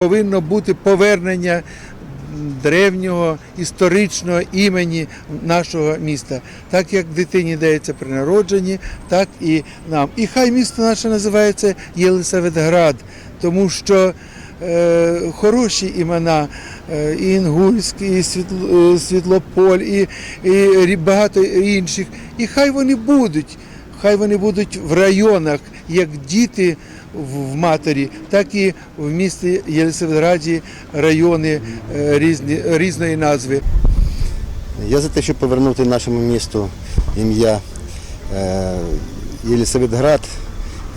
Повинно бути повернення древнього історичного імені нашого міста. Так як дитині дається при народженні, так і нам. І хай місто наше називається Єлисаветград, тому що е, хороші імена, е, і Інгульський, і е, Світлополь, і, і багато інших. І хай вони будуть. Хай вони будуть в районах, як діти в матері, так і в місті Єлисаветграді райони е, різні, різної назви. Я за те, щоб повернути нашому місту ім'я е, Єлісаветград,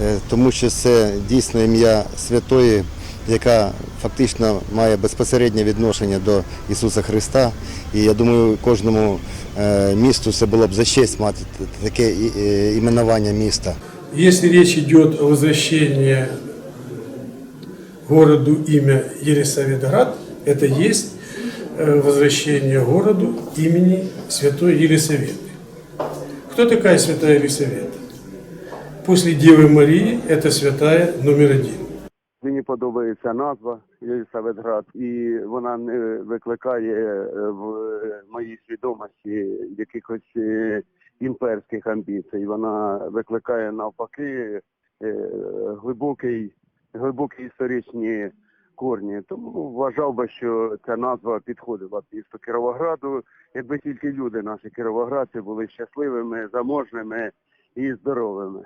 е, тому що це дійсно ім'я святої, яка фактично має безпосереднє відношення до Ісуса Христа. І я думаю, кожному е, місту це було б за честь мати т- таке і- е, іменування міста. Если речь идет о возвращении городу имя Елисаветград, это есть э, возвращение городу имени Святой Елисаветы. Кто такая Святая Елисавета? После Девы Марии это святая номер один. Подобається назва Єлисаветград, і вона не викликає е, в моїй свідомості якихось е, імперських амбіцій. Вона викликає навпаки е, глибокий, глибокі історичні корні. Тому вважав би, що ця назва підходила місту Кіровограду, якби тільки люди, наші кіровоградці, були щасливими, заможними і здоровими.